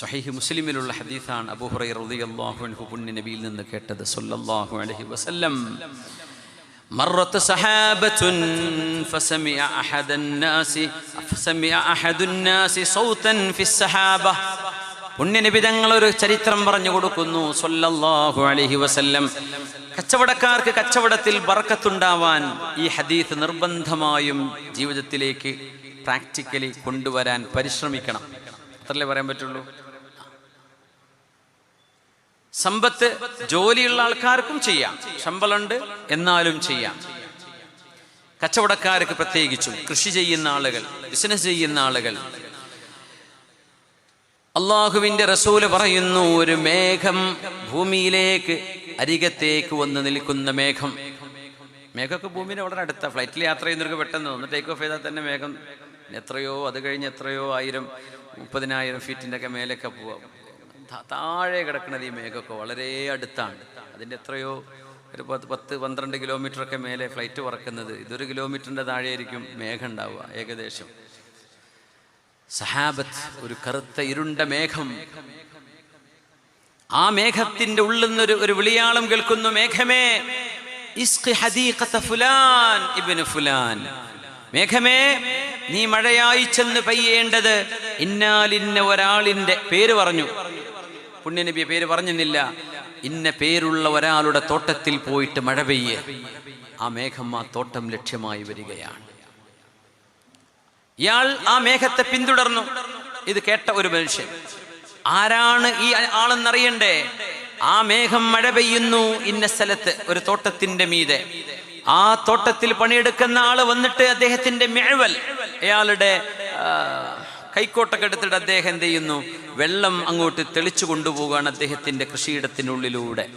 സഹീഹ് മുസ്ലിമിലുള്ള ഹദീസാണ് അബൂഹുറൈ റളിയല്ലാഹു അൻഹു പുണ്യ നബിയിൽ നിന്ന് കേട്ടത് സല്ലല്ലാഹു അലൈഹി വസല്ലം مرت سحابة فسمع أحد الناس فسمع أحد الناس صوتا في السحابة പുണ്യനബി തങ്ങൾ ഒരു ചരിത്രം പറഞ്ഞു കൊടുക്കുന്നു സല്ലല്ലാഹു അലൈഹി വസല്ലം കച്ചവടക്കാർക്ക് കച്ചവടത്തിൽ ബറക്കത്തുണ്ടാവാൻ ഈ ഹദീസ് നിർബന്ധമായും ജീവിതത്തിലേക്ക് പ്രാക്ടിക്കലി കൊണ്ടുവരാൻ പരിശ്രമിക്കണം അത്രല്ലേ പറയാൻ പറ്റുള്ളൂ സമ്പത്ത് ജോലിയുള്ള ആൾക്കാർക്കും ചെയ്യാം. ശമ്പളമുണ്ട് എന്നാലും ചെയ്യാം. കച്ചവടക്കാർക്ക് പ്രത്യേകിച്ചും കൃഷി ചെയ്യുന്ന ആളുകൾ ബിസിനസ് ചെയ്യുന്ന ആളുകൾ. അള്ളാഹുവിന്റെ റസൂൽ പറയുന്നു ഒരു മേഘം ഭൂമിയിലേക്ക് അരികത്തേക്ക് വന്ന് നിൽക്കുന്ന മേഘം. മേഘമൊക്കെ ഭൂമിയുടെ വളരെ അടുത്ത ഫ്ലൈറ്റിൽ യാത്ര ചെയ്യുന്നവർക്ക് പെട്ടെന്ന് ഒന്ന് ടേക്ക് ഓഫ് ചെയ്താൽ തന്നെ മേഘം എത്രയോ അത് കഴിഞ്ഞ് എത്രയോ ആയിരം മുപ്പതിനായിരം ഫീറ്റിന്റെ ഒക്കെ മേലൊക്കെ പോവാം. താഴെ കിടക്കുന്നത് ഈ മേഘമൊക്കെ വളരെ അടുത്താണ്. അതിന്റെ എത്രയോ ഒരു പത്ത് പത്ത് പന്ത്രണ്ട് കിലോമീറ്ററൊക്കെ മേലെ ഫ്ലൈറ്റ് പറക്കുന്നത്. ഇതൊരു കിലോമീറ്ററിന്റെ താഴെയായിരിക്കും മേഘം ഉണ്ടാവുക ഏകദേശം. സഹാബത്ത് ഒരു കറുത്ത ഇരുണ്ട മേഘം. ആ മേഘത്തിന്റെ ഉള്ളിൽ നിന്നൊരു ഒരു വിളിയാളം കേൾക്കുന്നു മേഘമേ ഫുലാൻ ഇബ്നു ഫുലാൻ. മേഘമേ നീ മഴയായി ചെന്ന് പെയ്യേണ്ടത് ഇന്നാലിന്ന ഒരാളിന്റെ പേര് പറഞ്ഞു. പുണ്യനബിയെ പേര് പറഞ്ഞില്ല ഇന്ന പേരുള്ള ഒരാളുടെ തോട്ടത്തിൽ പോയിട്ട് മഴ പെയ്യേ. ആ മേഘം ആ തോട്ടം ലക്ഷ്യമായി വരികയാണ്. ഇയാൾ ആ മേഘത്തെ പിന്തുടർന്നു. ഇത് കേട്ട ഒരു മനുഷ്യൻ ആരാണ് ഈ ആളെന്നറിയണ്ടേ? ആ മേഘം മഴ പെയ്യുന്നു ഇന്ന സ്ഥലത്ത് ഒരു തോട്ടത്തിന്റെ മീതെ. ആ തോട്ടത്തിൽ പണിയെടുക്കുന്ന ആൾ വന്നിട്ട് അദ്ദേഹത്തിന്റെ മെഴുവൽ അയാളുടെ കൈക്കോട്ടൊക്കെ എടുത്തിട്ട് അദ്ദേഹം എന്ത് ചെയ്യുന്നു? വെള്ളം അങ്ങോട്ട് തെളിച്ചു കൊണ്ടുപോവുകയാണ് അദ്ദേഹത്തിന്റെ കൃഷിയിടത്തിനുള്ളിലൂടെ.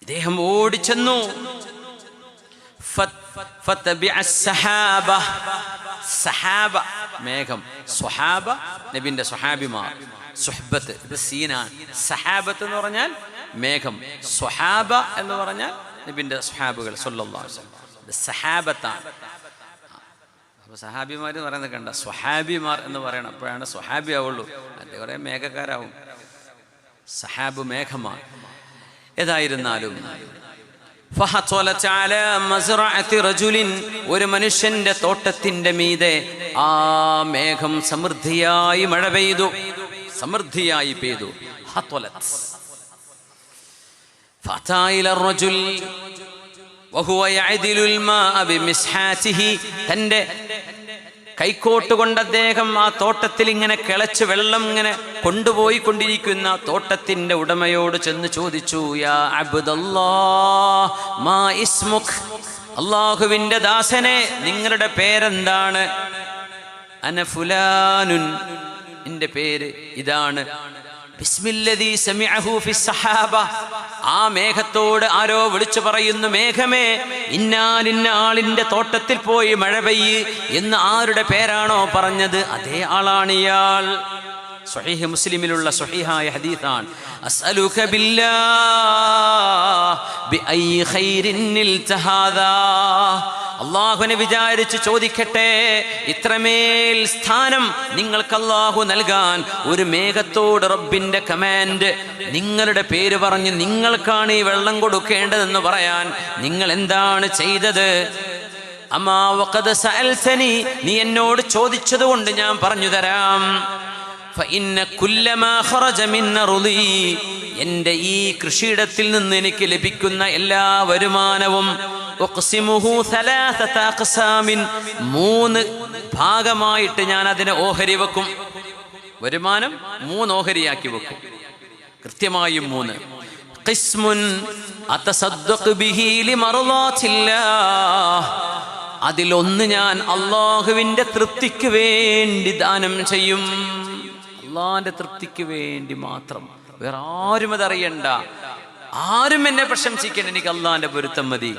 അദ്ദേഹം ഓടിച്ചെന്നു. സഹാബ. മേഘം. സ്വഹാബ നബിന്റെ സ്വഹാബിമാർ. സുഹബത്ത് ഇത് സീനാണ് സഹാബത്ത് എന്ന് പറഞ്ഞാൽ മേഘം. സ്വഹാബ എന്ന് പറഞ്ഞാൽ നബിന്റെ സ്വഹാബുകൾ സൊല്ലാ സഹാബത്താണ്. അപ്പോൾ സഹാബിമാർ എന്ന് പറയുന്നത് കണ്ട സ്വഹാബിമാർ എന്ന് പറയണം. അപ്പോഴാണ് സ്വഹാബി ആവുള്ളൂ. അല്ലെ കുറെ മേഘക്കാരാവും. സഹാബ് മേഘമാർ. ഏതായിരുന്നാലും ഒരു മനുഷ്യന്റെ തോട്ടത്തിന്റെ മീതെ ആ മേഘം സമൃദ്ധിയായി മഴ പെയ്തു. സമൃദ്ധിയായി പെയ്തു. തന്റെ കൈക്കോട്ട് കൊണ്ട് അദ്ദേഹം ആ തോട്ടത്തിൽ ഇങ്ങനെ കിളച്ച് വെള്ളം ഇങ്ങനെ കൊണ്ടുപോയി കൊണ്ടിരിക്കുന്ന തോട്ടത്തിന്റെ ഉടമയോട് ചെന്ന് ചോദിച്ചു യാ മാ അള്ളാഹുവിന്റെ ദാസനെ നിങ്ങളുടെ പേരെന്താണ്? അനഫുലാനുൻ എന്റെ പേര് ഇതാണ്. ആ മേഘത്തോട് ആരോ വിളിച്ചു പറയുന്നു മേഘമേ ഇന്നാലിന്ന ആളിന്റെ തോട്ടത്തിൽ പോയി മഴ പെയ്യ് എന്ന് ആരുടെ പേരാണോ പറഞ്ഞത്? അതേ ആളാണ് ഇയാൾ. സ്വഹീഹ് മുസ്ലിമിലുള്ള സ്വഹീഹായ ഹദീസാണ്. അസ്അലുക ബില്ലാ ബിഐ ഖൈരിൻ നിൽതഹാദാ അള്ളാഹുനെ വിചാരിച്ച് ചോദിക്കട്ടെ ഇത്രമേൽ സ്ഥാനം നിങ്ങൾക്ക് അള്ളാഹു നൽകാൻ ഒരു മേഘത്തോട് റബ്ബിന്റെ കമാൻഡ് നിങ്ങളുടെ പേര് പറഞ്ഞ് നിങ്ങൾക്കാണ് ഈ വെള്ളം കൊടുക്കേണ്ടതെന്ന് പറയാൻ നിങ്ങൾ എന്താണ് ചെയ്തത്? അമാവക്കത് സൽസനി നീ എന്നോട് ചോദിച്ചതുകൊണ്ട് ഞാൻ പറഞ്ഞു തരാം. എന്റെ ഈ കൃഷിയിടത്തിൽ നിന്ന് എനിക്ക് ലഭിക്കുന്ന എല്ലാ വരുമാനവും മൂന്ന് ഭാഗമായിട്ട് ഞാൻ അതിനെ ഓഹരി വെക്കും. വരുമാനം മൂന്ന് ഓഹരിയാക്കി വെക്കും. കൃത്യമായും മൂന്ന്. അതിലൊന്ന് ഞാൻ അള്ളാഹുവിന്റെ തൃപ്തിക്ക് വേണ്ടി ദാനം ചെയ്യും. അള്ളാഹിന്റെ തൃപ്തിക്ക് വേണ്ടി മാത്രം. വേറെ ആരും അതറിയണ്ട. ആരും എന്നെ പ്രശംസിക്കേണ്ട. എനിക്ക് അള്ളാഹിന്റെ പൊരുത്തം മതി.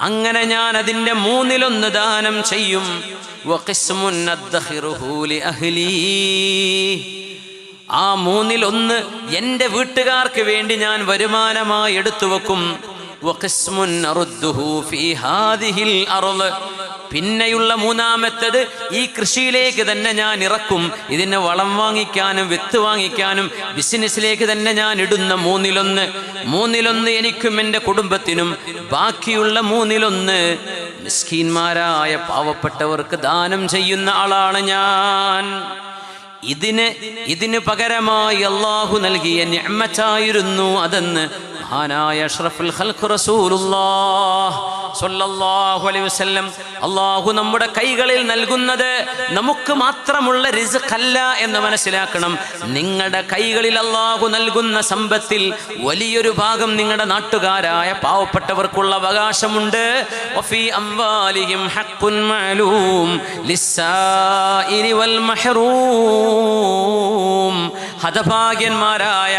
അങ്ങനെ ഞാൻ അതിന്റെ മൂന്നിലൊന്ന് ദാനം ചെയ്യും. ആ മൂന്നിൽ ഒന്ന് എന്റെ വീട്ടുകാർക്ക് വേണ്ടി ഞാൻ വരുമാനമായി എടുത്തു വെക്കും. പിന്നെയുള്ള മൂന്നാമത്തത് ഈ കൃഷിയിലേക്ക് തന്നെ ഞാൻ ഇറക്കും. ഇതിനെ വളം വാങ്ങിക്കാനും വിത്ത് വാങ്ങിക്കാനും ബിസിനസ്സിലേക്ക് തന്നെ ഞാൻ ഇടുന്ന മൂന്നിലൊന്ന്. മൂന്നിലൊന്ന് എനിക്കും എന്റെ കുടുംബത്തിനും. ബാക്കിയുള്ള മൂന്നിലൊന്ന് മിസ്കീന്മാരായ പാവപ്പെട്ടവർക്ക് ദാനം ചെയ്യുന്ന ആളാണ് ഞാൻ. ഇതിന് ഇതിന് പകരമായി അള്ളാഹു നൽകിയ ഞമ്മച്ചായിരുന്നു അതെന്ന് മഹാനായ അഷ്റഫുൽ ഖൽഖ് റസൂലുള്ളാഹ് സ്വല്ലല്ലാഹു അലൈഹി വസല്ലം. അള്ളാഹു നമ്മുടെ കൈകളിൽ നൽകുന്നത് നമുക്ക് മാത്രമുള്ള റിസ്ഖല്ല എന്ന് മനസ്സിലാക്കണം. നിങ്ങളുടെ കൈകളിൽ അള്ളാഹു നൽകുന്ന സമ്പത്തിൽ വലിയൊരു ഭാഗം നിങ്ങളുടെ നാട്ടുകാരായ പാവപ്പെട്ടവർക്കുള്ള അവകാശമുണ്ട്. ഹതഭാഗ്യന്മാരായ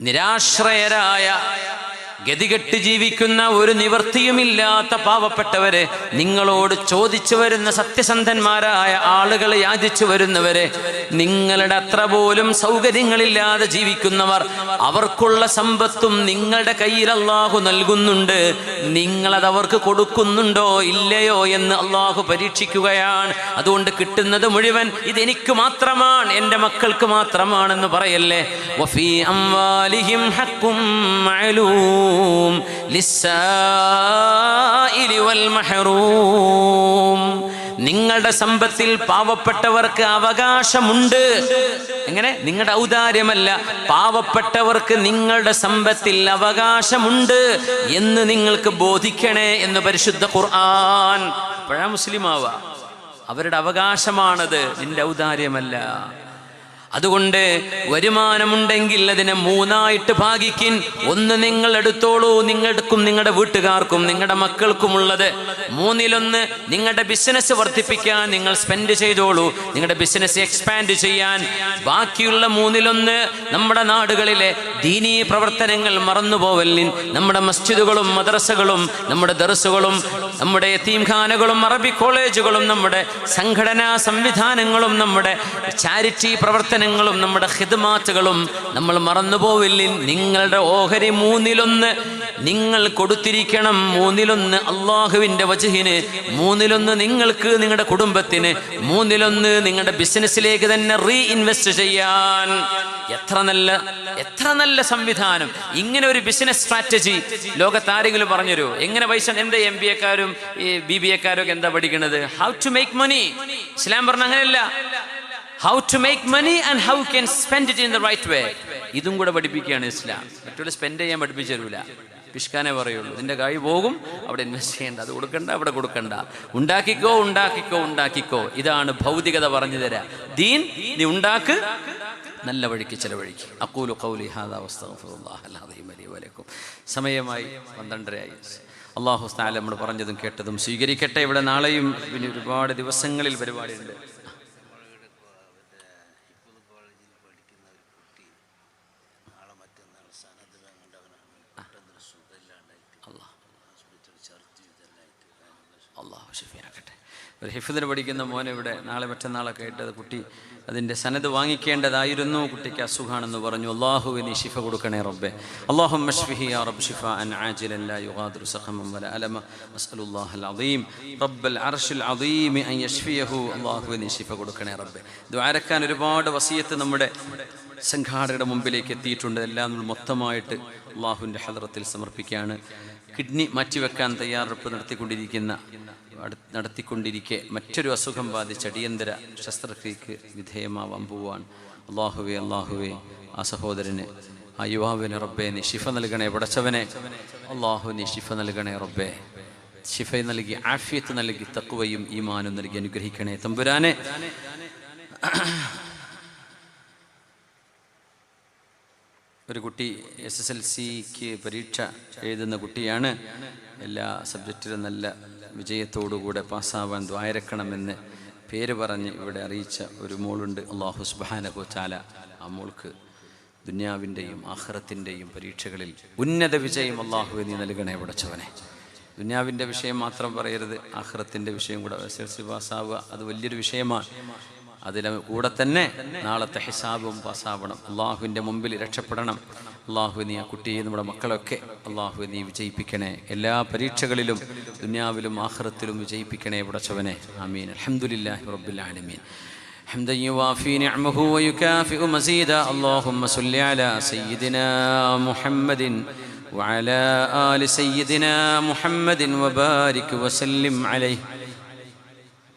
നിരാശ്രയരായ ഗതികെട്ട് ജീവിക്കുന്ന ഒരു നിവൃത്തിയുമില്ലാത്ത പാവപ്പെട്ടവരെ നിങ്ങളോട് ചോദിച്ചു വരുന്ന സത്യസന്ധന്മാരായ ആളുകളെ യാചിച്ചു വരുന്നവരെ നിങ്ങളുടെ അത്ര പോലും സൗകര്യങ്ങളില്ലാതെ ജീവിക്കുന്നവർ അവർക്കുള്ള സമ്പത്തും നിങ്ങളുടെ കയ്യിൽ അള്ളാഹു നൽകുന്നുണ്ട്. നിങ്ങളത് അവർക്ക് കൊടുക്കുന്നുണ്ടോ ഇല്ലയോ എന്ന് അള്ളാഹു പരീക്ഷിക്കുകയാണ്. അതുകൊണ്ട് കിട്ടുന്നത് മുഴുവൻ ഇതെനിക്ക് മാത്രമാണ് എന്റെ മക്കൾക്ക് മാത്രമാണെന്ന് പറയല്ലേ? വഫീ അംവാലിഹിം ലിസ്സായിരി للسائل والمحروم. നിങ്ങളുടെ സമ്പത്തിൽ പാവപ്പെട്ടവർക്ക് അവകാശമുണ്ട്. എങ്ങനെ? നിങ്ങളുടെ ഔദാര്യമല്ല. പാവപ്പെട്ടവർക്ക് നിങ്ങളുടെ സമ്പത്തിൽ അവകാശമുണ്ട് എന്ന് നിങ്ങൾക്ക് ബോധിക്കണേ എന്ന് പരിശുദ്ധ ഖുർആൻ. പഴ മുസ്ലിമാവ. അവരുടെ അവകാശമാണത്. നിന്റെ ഔദാര്യമല്ല. അതുകൊണ്ട് വരുമാനമുണ്ടെങ്കിൽ അതിനെ മൂന്നായിട്ട് ഭാഗിക്കിൻ. ഒന്ന് നിങ്ങൾ എടുത്തോളൂ നിങ്ങൾക്കും നിങ്ങളുടെ വീട്ടുകാർക്കും നിങ്ങളുടെ മക്കൾക്കുമുള്ളത്. മൂന്നിലൊന്ന് നിങ്ങളുടെ ബിസിനസ് വർദ്ധിപ്പിക്കാൻ നിങ്ങൾ സ്പെൻഡ് ചെയ്തോളൂ നിങ്ങളുടെ ബിസിനസ് എക്സ്പാൻഡ് ചെയ്യാൻ. ബാക്കിയുള്ള മൂന്നിലൊന്ന് നമ്മുടെ നാടുകളിലെ ദീനീ പ്രവർത്തനങ്ങൾ മറന്നുപോവല്ലിൻ. നമ്മുടെ മസ്ജിദുകളും മദ്രസകളും നമ്മുടെ ദർസുകളും നമ്മുടെ തീംഖാനകളും അറബി കോളേജുകളും നമ്മുടെ സംഘടനാ സംവിധാനങ്ങളും നമ്മുടെ ചാരിറ്റി പ്രവർത്തനങ്ങളും നമ്മുടെ ഹിതമാറ്റുകളും നമ്മൾ മറന്നുപോവില്ല? നിങ്ങളുടെ ഓഹരി മൂന്നിലൊന്ന് നിങ്ങൾ കൊടുത്തിരിക്കണം. മൂന്നിലൊന്ന് അള്ളാഹുവിന്റെ വജഹിന് മൂന്നിലൊന്ന് നിങ്ങൾക്ക് നിങ്ങളുടെ കുടുംബത്തിന് മൂന്നിലൊന്ന് നിങ്ങളുടെ ബിസിനസ്സിലേക്ക് തന്നെ റീ ഇൻവെസ്റ്റ് ചെയ്യാൻ. എത്ര നല്ല എത്ര നല്ല സംവിധാനം. ഇങ്ങനെ ഒരു ബിസിനസ് സ്ട്രാറ്റജി ലോകത്ത് ആരെങ്കിലും പറഞ്ഞുതരൂ? എങ്ങനെ പൈസ എന്താ എം ബി എക്കാരും ബി ബി എക്കാരും ഒക്കെ എന്താ പഠിക്കുന്നത് how to make money Islam പറഞ്ഞ അങ്ങനെയല്ല. How to make money and how can spend it in the right way ഇതും കൂടെ പഠിപ്പിക്കുകയാണ് ഇസ്ലാം. മറ്റുള്ള സ്പെൻഡ് ചെയ്യാൻ പഠിപ്പിച്ചു തരൂല പിഷ്കാനേ പറയുള്ളൂ. നിന്റെ കൈ പോകും അവിടെ ഇൻവെസ്റ്റ് ചെയ്യേണ്ട. അത് കൊടുക്കണ്ട അവിടെ കൊടുക്കണ്ട. ഉണ്ടാക്കിക്കോ ഉണ്ടാക്കിക്കോ ഉണ്ടാക്കിക്കോ. ഇതാണ് ഭൗതികത പറഞ്ഞു തരാ. ദീൻ നീ ഉണ്ടാക്ക് നല്ല വഴിക്ക് ചെലവഴിക്ക്. അക്കൂലു കൗലി ഹാദാ സമയമായി പന്ത്രണ്ടരയായി. അള്ളാഹു സ്ഥാനം നമ്മൾ പറഞ്ഞതും കേട്ടതും സ്വീകരിക്കട്ടെ. ഇവിടെ നാളെയും പിന്നെ ഒരുപാട് ദിവസങ്ങളിൽ പരിപാടിയുണ്ട് അള്ളാഹു ഷഫിയാക്കട്ടെ ഒരു ഹിഫിദിന് പഠിക്കുന്ന മോനെ ഇവിടെ നാളെ മറ്റന്നാളൊക്കെ ആയിട്ട് കുട്ടി അതിന്റെ സനത് വാങ്ങിക്കേണ്ടതായിരുന്നു. കുട്ടിക്ക് അസുഖാണെന്ന് പറഞ്ഞു. അള്ളാഹുവിന് ഷിഫ കൊടുക്കണേ റബ്ബെ. അള്ളാഹു മഷ്ഫിഹി യാ റബ്ബ് ഷിഫ അൻ അലമ. റബ്ബൽ അർശിൽ അൻ ഷിഫ കൊടുക്കണേ റബ്ബെ. ദ്വാരക്കാൻ ഒരുപാട് വസിയത്ത് നമ്മുടെ സംഘാടകരുടെ മുമ്പിലേക്ക് എത്തിയിട്ടുണ്ട്. എല്ലാം നമ്മൾ മൊത്തമായിട്ട് അള്ളാഹുവിന്റെ ഹദറത്തിൽ സമർപ്പിക്കുകയാണ്. കിഡ്നി മാറ്റിവെക്കാൻ തയ്യാറെടുപ്പ് നടത്തിക്കൊണ്ടിരിക്കുന്ന നടത്തിക്കൊണ്ടിരിക്കെ മറ്റൊരു അസുഖം ബാധിച്ച് അടിയന്തര ശസ്ത്രക്രിയക്ക് വിധേയമാവാൻ പോവാൻ അള്ളാഹുവേ അള്ളാഹുവേ ആ സഹോദരന് ആ യുവാവിന് റബ്ബെ നീ ശിഫ നൽകണേ പടച്ചവനെ. അള്ളാഹു നീ ശിഫ നൽകണേ റബ്ബെ. ഷിഫ നൽകി ആഫിയത്ത് നൽകി തക്കുവയും ഈമാനും നൽകി അനുഗ്രഹിക്കണേ തമ്പുരാനെ. ഒരു കുട്ടി എസ് എസ് എൽ സിക്ക് പരീക്ഷ എഴുതുന്ന കുട്ടിയാണ്. എല്ലാ സബ്ജക്റ്റിലും നല്ല വിജയത്തോടുകൂടെ പാസ്സാവാൻ ദ്വായരക്കണമെന്ന് പേര് പറഞ്ഞ് ഇവിടെ അറിയിച്ച ഒരു മോളുണ്ട്. അള്ളാഹു സുബാനഹു ചാല ആ മോൾക്ക് ദുന്യാവിന്റെയും ആഹ്റത്തിന്റെയും പരീക്ഷകളിൽ ഉന്നത വിജയം അള്ളാഹു നീ നൽകണേ പടച്ചവനെ. ദുന്യാവിന്റെ വിഷയം മാത്രം പറയരുത് ആഹ്റത്തിന്റെ വിഷയം കൂടെ എസ് എൽ സി പാസ്സാവുക അത് വലിയൊരു വിഷയമാണ്. അതിലെ കൂടെ തന്നെ നാളത്തെ ഹിസാബും പാസ്സാവണം അള്ളാഹുവിൻ്റെ മുമ്പിൽ രക്ഷപ്പെടണം അള്ളാഹു നീ ആ കുട്ടിയെ നമ്മുടെ മക്കളൊക്കെ അള്ളാഹു നീ വിജയിപ്പിക്കണേ എല്ലാ പരീക്ഷകളിലും ദുനിയാവിലും ആഹ്റത്തിലും വിജയിപ്പിക്കണേ പടച്ചവനെ ആമീൻ അലഹമുല്ലാഹി റബ്ബുൽ ആലമീൻ حمدا يوافي نعمه ويكافئ مزيدا اللهم صل على سيدنا محمد وعلى آل سيدنا محمد وبارك وسلم عليه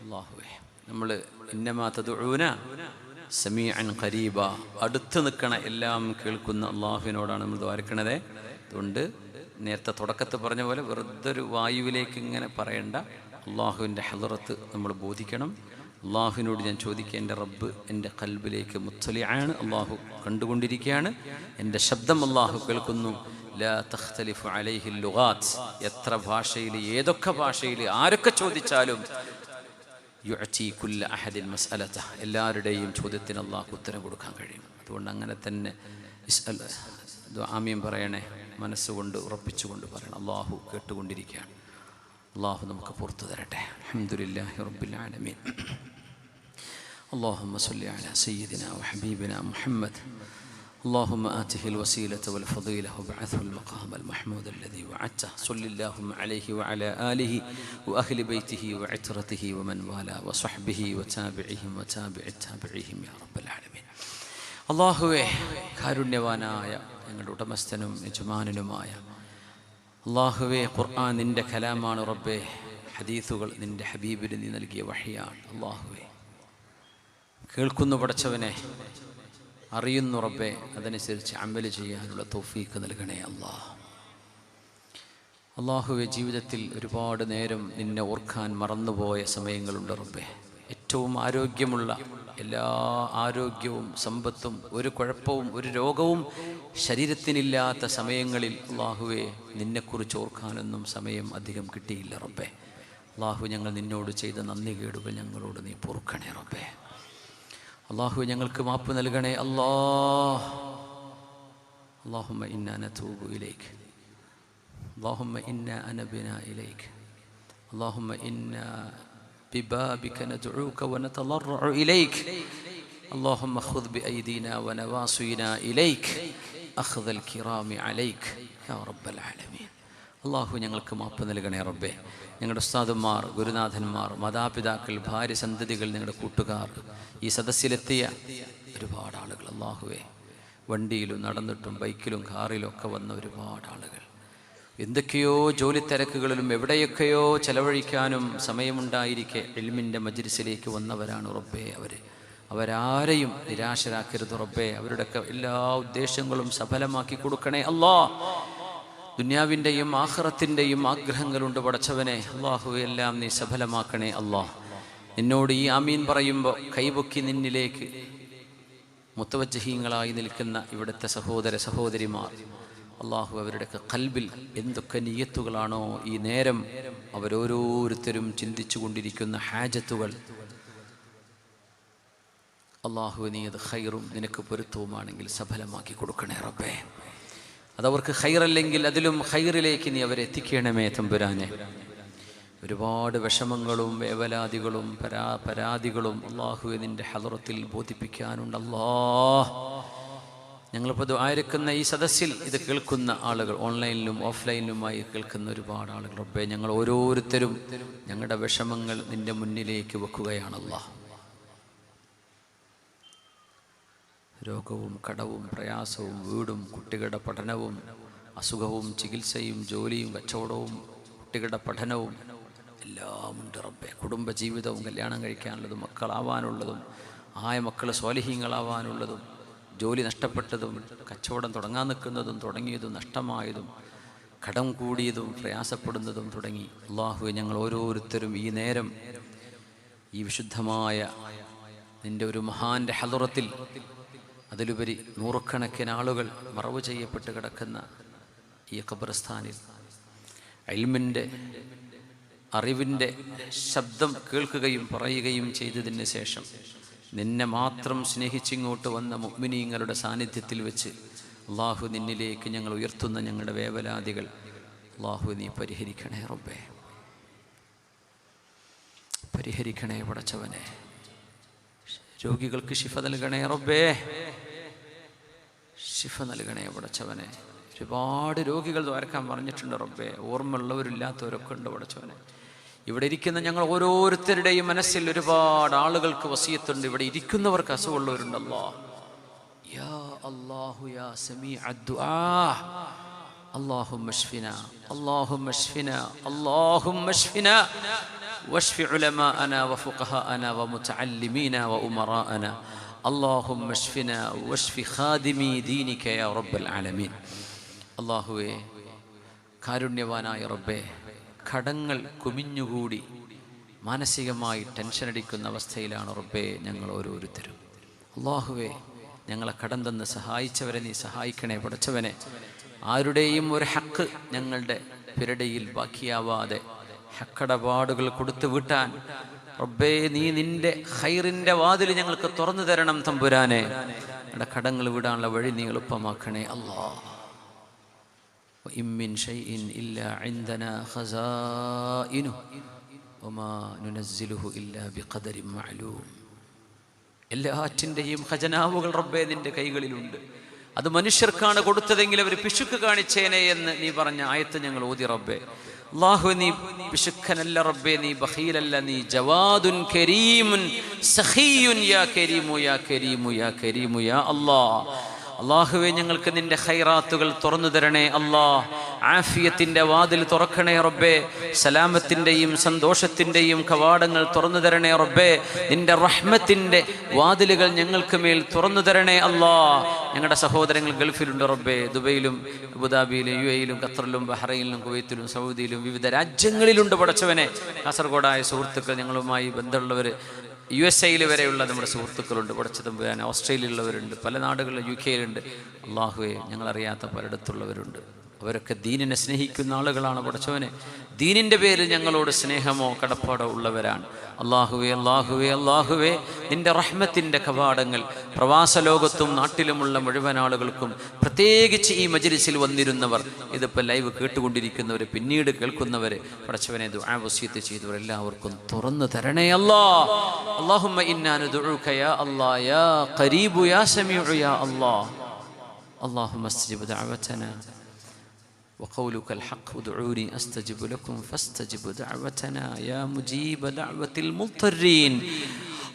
അള്ളാഹുവേ നമ്മൾ സമീഅൻ ഖരീബ. അടുത്ത് നിൽക്കണ എല്ലാം കേൾക്കുന്ന അള്ളാഹുവിനോടാണ് നമ്മൾ ദ്വാരക്കണത് അതുകൊണ്ട് നേരത്തെ തുടക്കത്ത് പറഞ്ഞ പോലെ വെറുതെ ഒരു വായുവിലേക്ക് ഇങ്ങനെ പറയണ്ട. അള്ളാഹുവിന്റെ ഹലറത്ത് നമ്മൾ ബോധിക്കണം. അള്ളാഹുവിനോട് ഞാൻ ചോദിക്കുക എന്റെ റബ്ബ് എന്റെ കൽബിലേക്ക് മുത്തലിയാണ്. അള്ളാഹു കണ്ടുകൊണ്ടിരിക്കുകയാണ്. എന്റെ ശബ്ദം അള്ളാഹു കേൾക്കുന്നു. എത്ര ഭാഷയിൽ ഏതൊക്കെ ഭാഷയിൽ ആരൊക്കെ ചോദിച്ചാലും യുഅറ്റി കുല്ല അഹദിൻ മസ്അലത എല്ലാവരുടെയും ചോദ്യത്തിന് അള്ളാഹു ഉത്തരം കൊടുക്കാൻ കഴിയും അതുകൊണ്ട് അങ്ങനെ തന്നെ ഇസ്അൽ ആമീൻ പറയണേ മനസ്സുകൊണ്ട് ഉറപ്പിച്ചുകൊണ്ട് പറയണം അള്ളാഹു കേട്ടുകൊണ്ടിരിക്കുകയാണ് അള്ളാഹു നമുക്ക് പുറത്തു തരട്ടെ അൽഹംദുലില്ലാഹി റബ്ബിൽ ആലമീൻ اللهم صل على سيدنا وحبيبنا محمد اللهم آته الوسيلة والفضيلة وابعثه المقام المحمود الذي وعدته صل اللهم عليه وعلى آله وأهل بيته وعترته ومن والاه وصحبه وتابعهم وتابع التابعيهم يا رب العالمين അള്ളാഹുവെ കാരുണ്യവാനായ ഞങ്ങളുടെ ഉടമസ്ഥനും യജമാനനുമായ അള്ളാഹുവെ ഖുർആൻ നിൻ്റെ കലാമാണ് റബ്ബെ ഹദീസുകൾ നിൻ്റെ ഹബീബിന് നീ നൽകിയ വഴിയാണ് അള്ളാഹുവെ കേൾക്കുന്നു പടച്ചവനെ അറിയുന്നു റബ്ബെ. അതനുസരിച്ച് അമ്പൽ ചെയ്യാനുള്ള തോഫീക്ക് നൽകണേ അള്ളാ. അള്ളാഹുവെ ജീവിതത്തിൽ ഒരുപാട് നേരം നിന്നെ ഓർക്കാൻ മറന്നുപോയ സമയങ്ങളുണ്ട് റബ്ബെ. ഏറ്റവും ആരോഗ്യമുള്ള എല്ലാ ആരോഗ്യവും സമ്പത്തും ഒരു കുഴപ്പവും ഒരു രോഗവും ശരീരത്തിനില്ലാത്ത സമയങ്ങളിൽ അള്ളാഹുവെ നിന്നെക്കുറിച്ച് ഓർക്കാനൊന്നും സമയം അധികം കിട്ടിയില്ല റബ്ബെ. അള്ളാഹു ഞങ്ങൾ നിന്നോട് ചെയ്ത നന്ദി കേടുകൾ ഞങ്ങളോട് നീ പൊറുക്കണേ റബ്ബേ. അള്ളാഹു ഞങ്ങൾക്ക് മാപ്പ് നൽകണേ അല്ലാ اللهم إنا نتوب إليك اللهم إنا أنبنا إليك اللهم إنا ببابك ندعوك ونتضرع إليك اللهم خذ بأيدينا ونواصينا إليك أخذ الكرام عليك يا رب العالمين അള്ളാഹു ഞങ്ങൾക്ക് മാപ്പ് നൽകണേ റബ്ബേ. ഞങ്ങളുടെ ഉസ്താദന്മാർ ഗുരുനാഥന്മാർ മാതാപിതാക്കൾ ഭാര്യ സന്തതികൾ നിങ്ങളുടെ കൂട്ടുകാർ ഈ സദസ്സിലെത്തിയ ഒരുപാട് ആളുകൾ അള്ളാഹുവെ വണ്ടിയിലും നടന്നിട്ടും ബൈക്കിലും കാറിലും ഒക്കെ വന്ന ഒരുപാട് ആളുകൾ. എന്തൊക്കെയോ ജോലി തിരക്കുകളിലും എവിടെയൊക്കെയോ ചെലവഴിക്കാനും സമയമുണ്ടായിരിക്കെ എൽമിന്റെ മജ്ലിസിലേക്ക് വന്നവരാണ് റബ്ബേ അവർ അവരാരെയും നിരാശരാക്കരുത് റബ്ബേ. അവരുടെയൊക്കെ എല്ലാ ഉദ്ദേശങ്ങളും സഫലമാക്കി കൊടുക്കണേ അല്ലാ ദുന്യാവിന്റെയും ആഹ്റത്തിന്റെയും ആഗ്രഹങ്ങളുണ്ട് പടച്ചവനെ. അള്ളാഹു എല്ലാം നീ സഫലമാക്കണേ അള്ളാഹ് നിന്നോട് ഈ ആമീൻ പറയുമ്പോൾ കൈപൊക്കി നിന്നിലേക്ക് മുത്തവജഹീങ്ങളായി നിൽക്കുന്ന ഇവിടുത്തെ സഹോദര സഹോദരിമാർ. അള്ളാഹു അവരുടെയൊക്കെ കൽബിൽ എന്തൊക്കെ നീയത്തുകളാണോ ഈ നേരം അവരോരോരുത്തരും ചിന്തിച്ചു കൊണ്ടിരിക്കുന്ന ഹാജത്തുകൾ. അള്ളാഹു നീ അത് ഹൈറും നിനക്ക് പൊരുത്തവുമാണെങ്കിൽ സഫലമാക്കി കൊടുക്കണേ റബ്ബേ. അതവർക്ക് ഹൈറല്ലെങ്കിൽ അതിലും ഹൈറിലേക്ക് നീ അവരെ എത്തിക്കണമേ തമ്പുരാനെ. ഒരുപാട് വിഷമങ്ങളും വേവലാദികളും പരാ പരാതികളും അള്ളാഹുവെ നിന്റെ ഹലറത്തിൽ ബോധിപ്പിക്കാനുണ്ട് അല്ലാ. ഞങ്ങളിപ്പോൾ ആയിരിക്കുന്ന ഈ സദസ്സിൽ ഇത് കേൾക്കുന്ന ആളുകൾ ഓൺലൈനിലും ഓഫ്ലൈനിലുമായി കേൾക്കുന്ന ഒരുപാട് ആളുകൾ. റബ്ബേ ഞങ്ങൾ ഓരോരുത്തരും ഞങ്ങളുടെ വിഷമങ്ങൾ നിന്റെ മുന്നിലേക്ക് വെക്കുകയാണല്ലാ രോഗവും കടവും പ്രയാസവും വീടും കുട്ടികളുടെ പഠനവും അസുഖവും ചികിത്സയും ജോലിയും കച്ചവടവും കുട്ടികളുടെ പഠനവും എല്ലാം ഉണ്ട് റബ്ബെ. കുടുംബജീവിതവും കല്യാണം കഴിക്കാനുള്ളതും മക്കളാവാനുള്ളതും ആയ മക്കൾ സ്വാലിഹീങ്ങളാവാനുള്ളതും ജോലി നഷ്ടപ്പെട്ടതും കച്ചവടം തുടങ്ങാൻ നിൽക്കുന്നതും തുടങ്ങിയതും നഷ്ടമായതും കടം കൂടിയതും പ്രയാസപ്പെടുന്നതും തുടങ്ങി. അള്ളാഹു ഞങ്ങൾ ഓരോരുത്തരും ഈ നേരം ഈ വിശുദ്ധമായ നിന്റെ ഒരു മഹാന്റെ ഹലുറത്തിൽ അതിലുപരി നൂറുകണക്കിന് ആളുകൾ മറവ് ചെയ്യപ്പെട്ട് കിടക്കുന്ന ഈ ഖബർസ്ഥാനിൽ. അൽമിന്റെ അറിവിന്റെ ശബ്ദം കേൾക്കുകയും പറയുകയും ചെയ്തതിന് ശേഷം നിന്നെ മാത്രം സ്നേഹിച്ചിങ്ങോട്ട് വന്ന മുഗ്മിനീങ്ങളുടെ സാന്നിധ്യത്തിൽ വെച്ച് അള്ളാഹു നിന്നിലേക്ക് ഞങ്ങൾ ഉയർത്തുന്ന ഞങ്ങളുടെ വേവലാദികൾ അള്ളാഹു നീ പരിഹരിക്കണേ റബ്ബേ. പരിഹരിക്കണേ പടച്ചവനെ. രോഗികൾക്ക് ശിഫ നൽകണേ റബ്ബേ ശിഫ നൽകണേ പടച്ചവനെ ഒരുപാട് രോഗികൾ ദ്വാരക്കാൻ പറഞ്ഞിട്ടുണ്ട് റബ്ബേ ഓർമ്മയുള്ളവരില്ലാത്തവരൊക്കെ ഉണ്ട് പടച്ചവനെ ഇവിടെ ഇരിക്കുന്ന ഞങ്ങൾ ഓരോരുത്തരുടെയും മനസ്സിൽ ഒരുപാട് ആളുകൾക്ക് വസീയത്തുണ്ട് ഇവിടെ ഇരിക്കുന്നവർക്ക് അസുഖമുള്ളവരുണ്ടല്ലോ യാ അല്ലാഹു യാ സമീ اللهم اشفنا اللهم اشفنا اللهم اشفنا واشف علماءنا وفقهاءنا ومتعلمينا وامراءنا اللهم اشفنا واشف خادمي دينك يا رب العالمين അള്ളാഹുവേ കാരുണ്യവാനായ റബ്ബേ കടങ്ങൾ കുമിഞ്ഞുകൂടി മാനസികമായി ടെൻഷൻ അടിക്കുന്ന അവസ്ഥയിലാണ് റബ്ബേ ഞങ്ങൾ ഓരോരുത്തരും അള്ളാഹുവേ ഞങ്ങളെ കടം തന്ന് സഹായിച്ചവരെ നീ സഹായിക്കണേ പടച്ചവനെ ആരുടെയും ഒരു ഹക്ക് ഞങ്ങളുടെ പിരടയിൽ ബാക്കിയാവാതെ ഹക്കടപാടുകൾ കൊടുത്തു വീട്ടാൻ റബ്ബേ നീ നിന്റെ ഹൈറിന്റെ വാതിൽ ഞങ്ങൾക്ക് തുറന്നു തരണം തമ്പുരാനെ ഞങ്ങളുടെ കടങ്ങൾ വിടാനുള്ള വഴി നീ എളുപ്പമാക്കണേ അല്ലാ وإن من شيء إلا عندنا خزائنه وما ننزله إلا بقدر معلوم എല്ലാറ്റിൻ്റെയും ഖജനാവുകൾ റബ്ബേ നിന്റെ കൈകളിലുണ്ട് അത് മനുഷ്യർക്കാണ് കൊടുത്തതെങ്കിൽ അവർ പിശുക്ക് കാണിച്ചേനെ എന്ന് നീ പറഞ്ഞ ആയത്ത് ഞങ്ങൾ ഓതി റബ്ബേ അള്ളാഹു നീ പിശുക്കനല്ല റബ്ബേ നീ ബഹീലല്ല നീ ജവാദുൻ കരീമുൻ സഖിയുൻ യാ കരീമു യാ കരീമു യാ കരീമു യാ അല്ലാഹ്. അള്ളാഹുവെ ഞങ്ങൾക്ക് നിന്റെ ഹൈറാത്തുകൾ തുറന്നു തരണേ അല്ലാ. ആഫിയത്തിന്റെ വാതിൽ തുറക്കണേ റബ്ബേ. സലാമത്തിന്റെയും സന്തോഷത്തിന്റെയും കവാടങ്ങൾ തുറന്നു തരണേ റബ്ബേ. നിന്റെ റഹ്മത്തിന്റെ വാതിലുകൾ ഞങ്ങൾക്ക് മേൽ തുറന്നു തരണേ അല്ലാ. ഞങ്ങളുടെ സഹോദരങ്ങൾ ഗൾഫിലുണ്ട് റബ്ബേ. ദുബൈയിലും അബുദാബിയിലും യു എയിലും ഖത്തറിലും ബഹ്റൈനിലും കുവൈത്തിലും സൗദിയിലും വിവിധ രാജ്യങ്ങളിലുണ്ട് പടച്ചവനെ. കാസർഗോഡായ സുഹൃത്തുക്കൾ ഞങ്ങളുമായി ബന്ധമുള്ളവർ യു എസ് എയിൽ വരെയുള്ള നമ്മുടെ സുഹൃത്തുക്കളുണ്ട്. പടച്ചതമ്പുരാൻ ഓസ്ട്രേലിയയിലുള്ളവരുണ്ട്. പല നാടുകളിലും യു കെയിലുണ്ട്. അള്ളാഹുവെ ഞങ്ങളറിയാത്ത പലയിടത്തുള്ളവരുണ്ട്. അവരൊക്കെ ദീനിനെ സ്നേഹിക്കുന്ന ആളുകളാണ് പഠിച്ചവനെ. ദീനിന്റെ പേരിൽ ഞങ്ങളോട് സ്നേഹമോ കടപ്പാടോ ഉള്ളവരാണ്. അള്ളാഹുവേ അള്ളാഹുവേ അള്ളാഹുവേ നിന്റെ റഹ്മത്തിന്റെ കവാടങ്ങൾ പ്രവാസ ലോകത്തും നാട്ടിലുമുള്ള മുഴുവൻ ആളുകൾക്കും പ്രത്യേകിച്ച് ഈ മജലിസിൽ വന്നിരുന്നവർ ഇതിപ്പോൾ ലൈവ് കേട്ടുകൊണ്ടിരിക്കുന്നവർ പിന്നീട് കേൾക്കുന്നവർ പടച്ചവനെ ദുആവസ്യത്ത് ചെയ്തവർ എല്ലാവർക്കും തുറന്നു തരണേ അല്ലാ. അള്ളാഹുമ്മ ഇന്നാനു ദുഴുക്കയാ അല്ലാ യാ ഖരീബു യാ സമീഉ യാ അല്ലാ. അല്ലാഹുമ്മ മസ്ജിബ് ദഅവതനാ. وقولك الحق ادعوني أستجب لكم فاستجبوا دعوتنا يا مجيب دعوة المضطرين.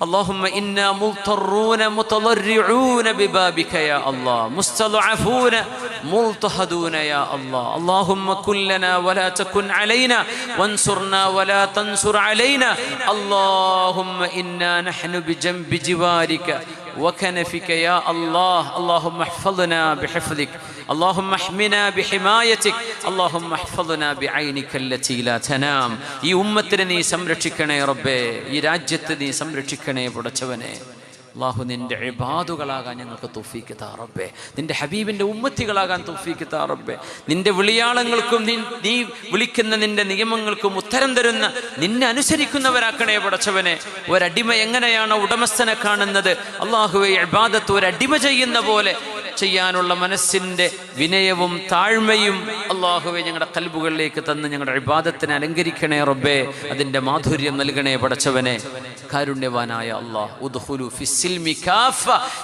اللهم إنا مضطرون متضرعون ببابك يا الله مستضعفون ملتهدون يا الله. اللهم كن لنا ولا تكن علينا وانصرنا ولا تنصر علينا. اللهم إنا نحن بجنب جوارك وكنفك يا الله اللهم احفظنا بحفظك اللهم احمنا بحمايتك اللهم احفظنا بعينك التي لا تنام ഈ ഉമ്മത്തിനെ നീ സംരക്ഷിക്കണേ റബ്ബേ ഈ രാജ്യത്തെ നീ സംരക്ഷിക്കണേ പടച്ചവനെ അള്ളാഹു നിന്റെ ഇബാദുകളാകാൻ ഞങ്ങൾക്ക് തുഫീക്ക് താറബേ നിന്റെ ഹബീബിന്റെ ഉമ്മത്തികളാകാൻ തുഫീക്ക് താറബേ നിന്റെ വിളിയാളങ്ങൾക്കും നീ നീ വിളിക്കുന്ന നിന്റെ നിയമങ്ങൾക്കും ഉത്തരം തരുന്ന നിന്നെ അനുസരിക്കുന്നവരാക്കണേ പടച്ചവനെ. ഒരടിമ എങ്ങനെയാണ് ഉടമസ്ഥനെ കാണുന്നത്? അള്ളാഹുവെ ഇബാദത്ത് ഒരടിമ ചെയ്യുന്ന പോലെ ചെയ്യാനുള്ള മനസ്സിന്റെ വിനയവും താഴ്മയും അള്ളാഹുവെ ഞങ്ങളുടെ കൽബുകളിലേക്ക് തന്ന് ഞങ്ങളുടെ ഇബാദത്തിനെ അലങ്കരിക്കണേ റബ്ബേ. അതിന്റെ മാധുര്യം നൽകണേ പടച്ചവനെ. കാരുണ്യവാനായ അള്ളാഹ്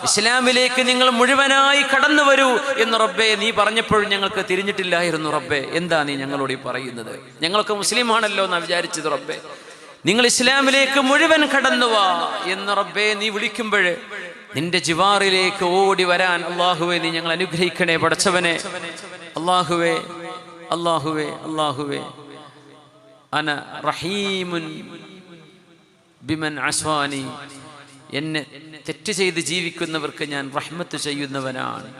ഇസ്ലാമിലേക്ക് നിങ്ങൾ മുഴുവനായി കടന്നു വരൂ എന്ന് റബ്ബേ നീ പറഞ്ഞപ്പോഴും ഞങ്ങൾക്ക് തിരിഞ്ഞിട്ടില്ലായിരുന്നു റബ്ബേ. എന്താ നീ ഞങ്ങളോട് ഈ പറയുന്നത്? ഞങ്ങൾക്ക് മുസ്ലിമാണല്ലോ എന്നാ വിചാരിച്ചത് റബ്ബേ. നിങ്ങൾ ഇസ്ലാമിലേക്ക് മുഴുവൻ കടന്നുവാ എന്ന് റബ്ബേ നീ വിളിക്കുമ്പോൾ നിന്റെ ജിവാറിലേക്ക് ഓടി വരാൻ അള്ളാഹുവെ നീ ഞങ്ങൾ അനുഗ്രഹിക്കണേ പടച്ചവനെ. അള്ളാഹുവേ അള്ളാഹുവേ അള്ളാഹുവേ. അന റഹീമുൻ ബിമൻ അസ്വാനി. എന്നെ തെറ്റ് ചെയ്ത് ജീവിക്കുന്നവർക്ക് ഞാൻ റഹ്മത്ത് ചെയ്യുന്നവനാണ്.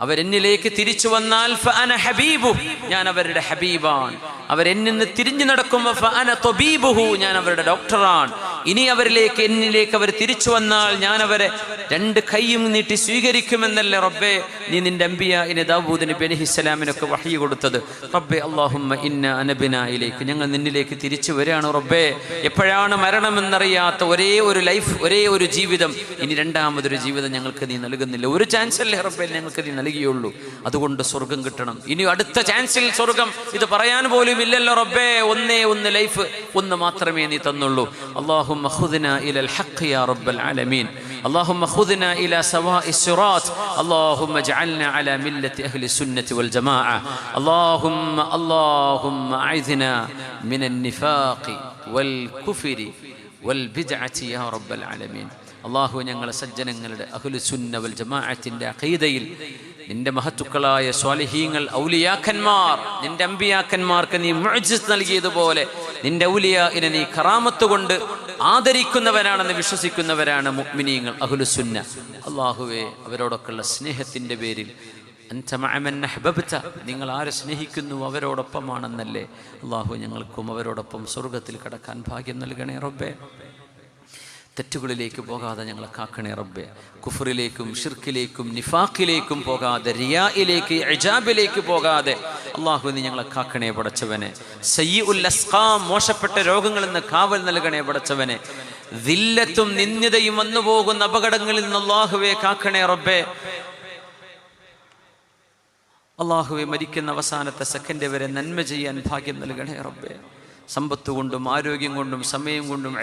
അവരെന്നിലേക്ക് തിരിച്ചു വന്നാൽ ഫഅന ഹബീബു ഞാൻ അവരുടെ ഹബീബാണ്. അവരെന്നിന്ന് തിരിഞ്ഞു നടക്കുമ്പോൾ ഞാൻ അവരുടെ ഡോക്ടറാണ്. ഇനി അവരിലേക്ക് എന്നിലേക്ക് അവർ തിരിച്ചു വന്നാൽ ഞാൻ അവരെ രണ്ട് കൈയും നീട്ടി സ്വീകരിക്കുമെന്നല്ലേ റബ്ബേ? നീ നിന്റെ അമ്പിയ ഇനി ദാവൂദിന് ബെനിഹിസ്സലാമിനൊക്കെ വഹി കൊടുത്തത്. റബ്ബെ അള്ളാഹുമ്മ ഇന്ന അനബിനായിലേക്ക് ഞങ്ങൾ നിന്നിലേക്ക് തിരിച്ചു വരികയാണ് റബ്ബേ. എപ്പോഴാണ് മരണമെന്നറിയാത്ത ഒരേ ഒരു ലൈഫ് ഒരേ ഒരു ജീവിതം. ഇനി രണ്ടാമതൊരു ജീവിതം ഞങ്ങൾക്ക് നീ നൽകുന്നില്ല. ഒരു ചാൻസ് അല്ലേ റബ്ബേ ഞങ്ങൾക്ക് നീ നൽകിയുള്ളൂ. അതുകൊണ്ട് സ്വർഗം കിട്ടണം. ഇനി അടുത്ത ചാൻസിൽ സ്വർഗം. ഇത് പറയാൻ പോലും ഇല്ലല്ലോ റബ്ബേ. ഒന്നേ ഒന്ന് ലൈഫ്. ഒന്ന് മാത്രമേ നീ തന്നുള്ളൂ അള്ളാഹുമ്മ ഖുദ്ന ഇലൽ ഹഖ് യാ റബ്ബൽ ആലമീൻ اللهم خذنا إلى سواء الصراط اللهم اجعلنا على ملة أهل السنة والجماعة اللهم اللهم أعذنا من النفاق والكفر والبدعة يا رب العالمين അള്ളാഹു ഞങ്ങളെ സജ്ജനങ്ങളുടെ അഹുലുസുന്ന വൽ ജമാഅത്തിന്റെ അഖീദയിൽ നിന്റെ മഹത്തുക്കളായ സ്വാലിഹീങ്ങൾ ഔലിയാക്കന്മാർ നിന്റെ അമ്പിയാക്കന്മാർക്ക് നീ മുഅ്ജിസ് നൽകിയതുപോലെ നിന്റെ ഔലിയ ഇനെ നീ കറാമത്ത് കൊണ്ട് ആദരിക്കുന്നവരാണെന്ന് വിശ്വസിക്കുന്നവരാണ് മുഅ്മിനീങ്ങൾ അഹുലുസുന്ന. അള്ളാഹുവെ അവരോടൊക്കെയുള്ള സ്നേഹത്തിന്റെ പേരിൽ നിങ്ങൾ ആരെ സ്നേഹിക്കുന്നു അവരോടൊപ്പമാണെന്നല്ലേ? അള്ളാഹു ഞങ്ങൾക്കും അവരോടൊപ്പം സ്വർഗത്തിൽ കടക്കാൻ ഭാഗ്യം നൽകണേ റബ്ബേ. തെറ്റുകളിലേക്ക് പോകാതെ ഞങ്ങളെ കാക്കണേ റബ്ബെ. കുഫറിലേക്കും ഷിർക്കിലേക്കും നിഫാഖിലേക്കും പോകാതെ റിയായിലേക്ക് അജാബിലേക്ക് പോകാതെ അള്ളാഹു നീ ഞങ്ങളെ കാക്കണേ പടച്ചവനെ. സയ്യി ഉല്ലസ്കാം മോശപ്പെട്ട രോഗങ്ങളിൽ നിന്ന് കാവൽ നൽകണേ പടച്ചവനെ. ദില്ലത്തും നിന്ദിതയും വന്നു പോകുന്ന അപകടങ്ങളിൽ നിന്ന് അള്ളാഹുവെ കാക്കണേ റബ്ബെ. അള്ളാഹുവെ മരിക്കുന്ന അവസാനത്തെ സെക്കൻഡ് വരെ നന്മ ചെയ്യാൻ ഭാഗ്യം നൽകണേ റബ്ബെ. സമ്പത്ത് കൊണ്ടും ആരോഗ്യം കൊണ്ടും സമയം കൊണ്ടും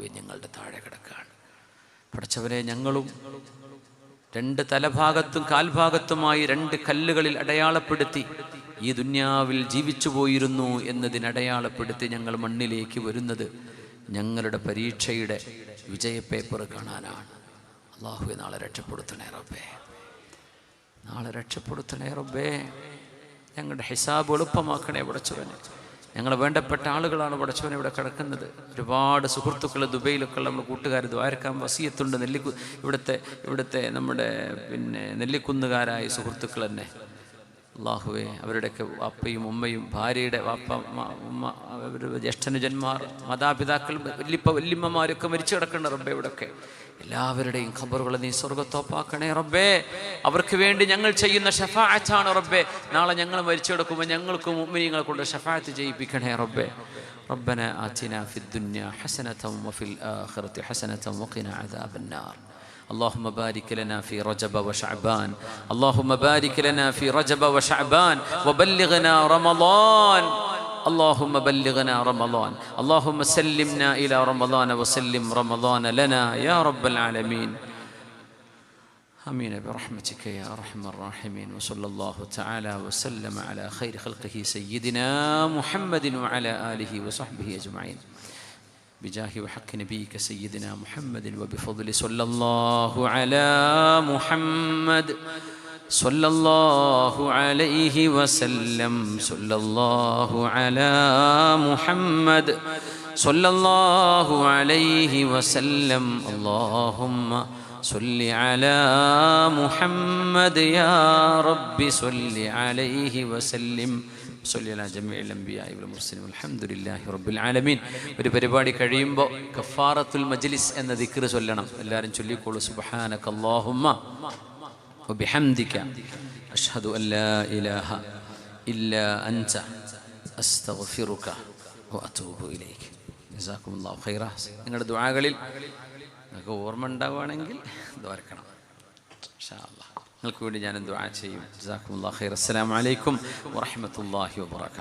ഞങ്ങളുടെ താഴെ കിടക്കുകയാണ്. പഠിച്ചവരെ ഞങ്ങളും രണ്ട് തലഭാഗത്തും കാൽഭാഗത്തുമായി രണ്ട് കല്ലുകളിൽ അടയാളപ്പെടുത്തി ഈ ദുന്യാവിൽ ജീവിച്ചു പോയിരുന്നു എന്നതിനടയാളപ്പെടുത്തി ഞങ്ങൾ മണ്ണിലേക്ക് വരുന്നത് ഞങ്ങളുടെ പരീക്ഷയുടെ വിജയപേപ്പർ കാണാനാണ്. അള്ളാഹുവെ നാളെ രക്ഷപ്പെടുത്തണേ റബ്ബേ. നാളെ രക്ഷപ്പെടുത്തണേ റബ്ബേ. ഞങ്ങളുടെ ഹിസാബ് എളുപ്പമാക്കണേ പടച്ചവനെ. ഞങ്ങൾ വേണ്ടപ്പെട്ട ആളുകളാണ് പടച്ചവനെ ഇവിടെ കിടക്കുന്നത്. ഒരുപാട് സുഹൃത്തുക്കൾ ദുബൈയിലൊക്കെ നമ്മുടെ കൂട്ടുകാർ ദ്വാരക്കാൻ വസീയത്തുണ്ട് നെല്ലിക്കു ഇവിടുത്തെ ഇവിടുത്തെ നമ്മുടെ പിന്നെ നെല്ലിക്കുന്നുകാരായ സുഹൃത്തുക്കൾ തന്നെ അള്ളാഹുവെ അവരുടെയൊക്കെ വാപ്പയും ഉമ്മയും ഭാര്യയുടെ വാപ്പ ഉമ്മ- ഉമ്മ അവരുടെ ജ്യേഷ്ഠനുജന്മാർ മാതാപിതാക്കൾ വല്യപ്പ വല്യമ്മമാരൊക്കെ മരിച്ചു കിടക്കേണ്ട റബ്ബെ ഇവിടെയൊക്കെ എല്ലാവരുടെയും ഖബറുകളെ നീ സ്വർഗത്തോപ്പാക്കണേ റബ്ബേ അവർക്ക് വേണ്ടി ഞങ്ങൾ ചെയ്യുന്ന ഷഫാഅത്താണ് റബ്ബേ നാളെ ഞങ്ങൾ മരിച്ചു കിടക്കുമ്പോൾ ഞങ്ങൾക്കും ഉമ്മനിങ്ങളെ കൊണ്ട് ഷഫാഅത്ത് ചെയ്യിപ്പിക്കണേ റബ്ബേ ربنا آتنا في الدنيا حسنة وفي الآخرة حسنة وقنا عذاب النار اللهم بارك لنا في رجب وشعبان. اللهم بارك لنا في رجب وشعبان. وبلغنا رمضان. اللهم بلغنا رمضان. اللهم سلمنا إلى رمضان وسلم رمضان لنا يا رب العالمين. آمين برحمتك يا أرحم الراحمين. وصلى الله تعالى وسلم على خير خلقه سيدنا محمد وعلى آله وصحبه أجمعين. بجاه وحق نبيك سيدنا محمد وبفضل صلى الله على محمد صلى الله عليه وسلم صلى الله على محمد صلى الله عليه وسلم. اللهم صل على محمد يا رب صل عليه وسلم. ഒരു പരിപാടി കഴിയുമ്പോൾ കഫാറത്തുൽ മജ്ലിസ് എന്ന ദിക്ർ ചൊല്ലണം. എല്ലാവരും ചൊല്ലിക്കോളൂ. അല്ലാഹുമ്മ അഷ്ഹദു അല്ലാ ഇലാഹ അൻത. അസ്തഗ്ഫിറുക ഇലൈക. ഖൈറ. നിങ്ങളുടെ ദുആകളിൽ നിങ്ങൾക്ക് ഓർമ്മ ഉണ്ടാവുകയാണെങ്കിൽ ദ്വാരക്കണം ഇൻഷാ അല്ലാഹ് നിങ്ങൾക്ക് വേണ്ടി ഞാൻ ദുആ ചെയ്യും? ജസാക്കുമുല്ലാ ഖൈർ. അസ്സലാമു അലൈക്കും വറഹ്മത്തുള്ളാഹി വബറകാതുഹു